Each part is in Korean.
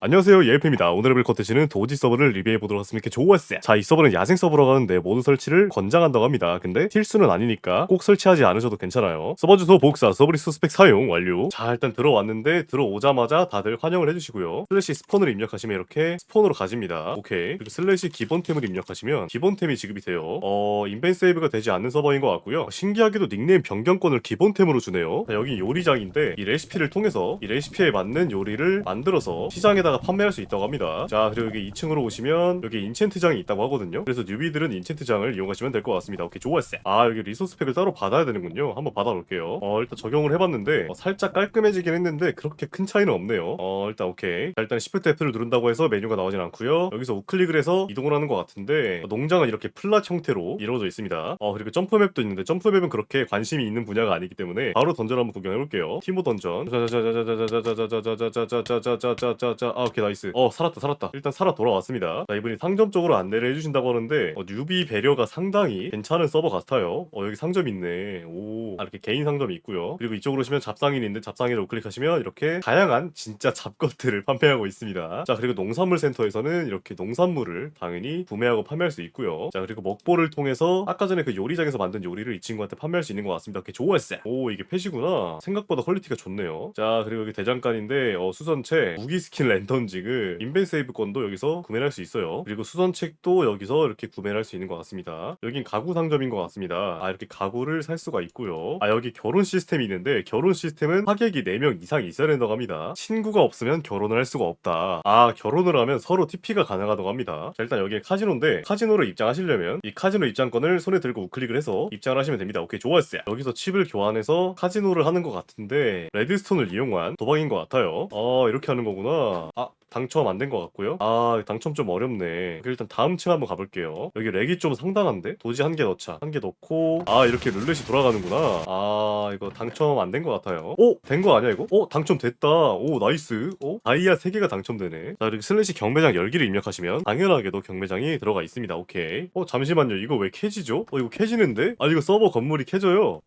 안녕하세요 예일프입니다. 오늘의 볼 컨텐츠는 도지 서버를 리뷰해보도록 하겠습니다. 좋았어요. 자이 서버는 야생 서버라고 하는데 모두 설치를 권장한다고 합니다. 근데 필수는 아니니까 꼭 설치하지 않으셔도 괜찮아요. 서버 주소 복사 서브리스 스펙 사용 완료. 자 일단 들어왔는데 들어오자마자 다들 환영을 해주시고요. 슬래시 스폰을 입력하시면 이렇게 스폰으로 가집니다. 오케이. 그리고 슬래시 기본템을 입력하시면 기본템이 지급이 돼요. 어 인벤 세이브가 되지 않는 서버인 것 같고요. 신기하게도 닉네임 변경권을 기본템으로 주네요. 자, 여기 요리장인데 이 레시피를 통해서 이 레시피에 맞는 요리를 만들어서 시장에다 가 판매할 수 있다고 합니다 자 그리고 여기 2층으로 오시면 여기 인챈트장이 있다고 하거든요 그래서 뉴비들은 인챈트장을 이용하시면 될 것 같습니다 오케이 좋았어요 아 여기 리소스 팩을 따로 받아야 되는군요 한번 받아볼게요 어 일단 적용을 해봤는데 어, 살짝 깔끔해지긴 했는데 그렇게 큰 차이는 없네요 어 일단 오케이 자, 일단 Shift F를 누른다고 해서 메뉴가 나오진 않고요 여기서 우클릭을 해서 이동을 하는 것 같은데 어, 농장은 이렇게 플랫 형태로 이루어져 있습니다 어 그리고 점프맵도 있는데 점프맵은 그렇게 관심이 있는 분야가 아니기 때문에 바로 던전 한번 구경해볼게요 티모 던전 자자자자자자자자자자자자자자자자자 아 오케이 나이스. 어 살았다 살았다. 일단 살아 돌아왔습니다. 자 이분이 상점 쪽으로 안내를 해주신다고 하는데 어, 뉴비 배려가 상당히 괜찮은 서버 같아요. 어 여기 상점 있네. 오. 아, 이렇게 개인 상점이 있고요. 그리고 이쪽으로 오시면 잡상인이 있는데 잡상인을 우클릭하시면 이렇게 다양한 진짜 잡것들을 판매하고 있습니다. 자 그리고 농산물 센터에서는 이렇게 농산물을 당연히 구매하고 판매할 수 있고요. 자 그리고 먹보를 통해서 아까 전에 그 요리장에서 만든 요리를 이 친구한테 판매할 수 있는 것 같습니다. 이렇게 좋았어요 오 이게 펫이구나. 생각보다 퀄리티가 좋네요. 자 그리고 여기 대장간인데 어, 수선체 무기 스킨 랜턴지그 인벤 세이브권도 여기서 구매를 할수 있어요. 그리고 수선책도 여기서 이렇게 구매를 할수 있는 것 같습니다. 여긴 가구 상점인 것 같습니다. 아 이렇게 가구를 살 수가 있고요. 아 여기 결혼 시스템이 있는데 결혼 시스템은 하객이 4명 이상 있어야 된다고 합니다. 친구가 없으면 결혼을 할 수가 없다. 아 결혼을 하면 서로 TP가 가능하다고 합니다. 자 일단 여기에 카지노인데 카지노를 입장하시려면 이 카지노 입장권을 손에 들고 우클릭을 해서 입장을 하시면 됩니다. 오케이 좋았어요. 여기서 칩을 교환해서 카지노를 하는 것 같은데 레드스톤을 이용한 도박인 것 같아요. 아 이렇게 하는 거구나 아 당첨 안 된 것 같고요. 아 당첨 좀 어렵네. 일단 다음 층 한번 가볼게요. 여기 렉이 좀 상당한데? 도지 한 개 넣자. 한 개 넣고 아 이렇게 룰렛이 돌아가는구나. 아 이거 당첨 안 된 것 같아요. 오! 된 거 아니야 이거? 오 당첨됐다. 오 나이스. 오 다이아 3개가 당첨되네. 자 이렇게 슬래시 경매장 열기를 입력하시면 당연하게도 경매장이 들어가 있습니다. 오케이. 어 잠시만요. 이거 왜 캐지죠? 어 이거 캐지는데? 아 이거 서버 건물이 캐져요.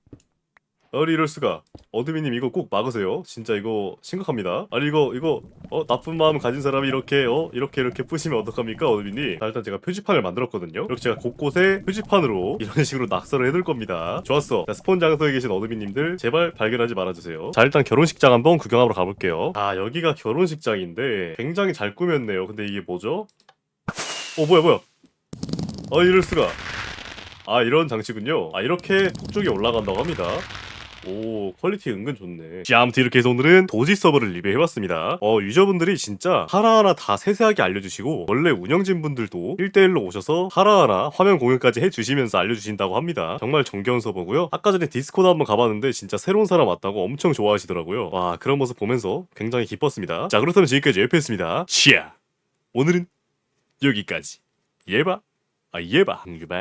아니 이럴 수가. 어드미님 이거 꼭 막으세요. 진짜 이거 심각합니다. 아니 이거 이거 어 나쁜 마음 가진 사람이 이렇게 어 이렇게 이렇게 뿌시면 어떡합니까 어드미님? 자 일단 제가 표지판을 만들었거든요. 이렇게 제가 곳곳에 표지판으로 이런 식으로 낙서를 해둘 겁니다. 좋았어. 자 스폰 장소에 계신 어드미님들 제발 발견하지 말아주세요. 자 일단 결혼식장 한번 구경하러 가볼게요. 아 여기가 결혼식장인데 굉장히 잘 꾸몄네요. 근데 이게 뭐죠? 어 뭐야 뭐야? 아 이럴 수가. 아 이런 장치군요. 아 이렇게 폭쪽이 올라간다고 합니다 오 퀄리티 은근 좋네. 자 아무튼 이렇게 해서 오늘은 도지 서버를 리뷰해봤습니다. 어 유저분들이 진짜 하나하나 다 세세하게 알려주시고 원래 운영진 분들도 1대1로 오셔서 하나하나 화면 공유까지 해주시면서 알려주신다고 합니다. 정말 정겨운 서버고요. 아까 전에 디스코드 한번 가봤는데 진짜 새로운 사람 왔다고 엄청 좋아하시더라고요. 와 그런 모습 보면서 굉장히 기뻤습니다. 자 그렇다면 지금까지 예프였습니다. 치아! 오늘은 여기까지. 예바! 아 예바! 유바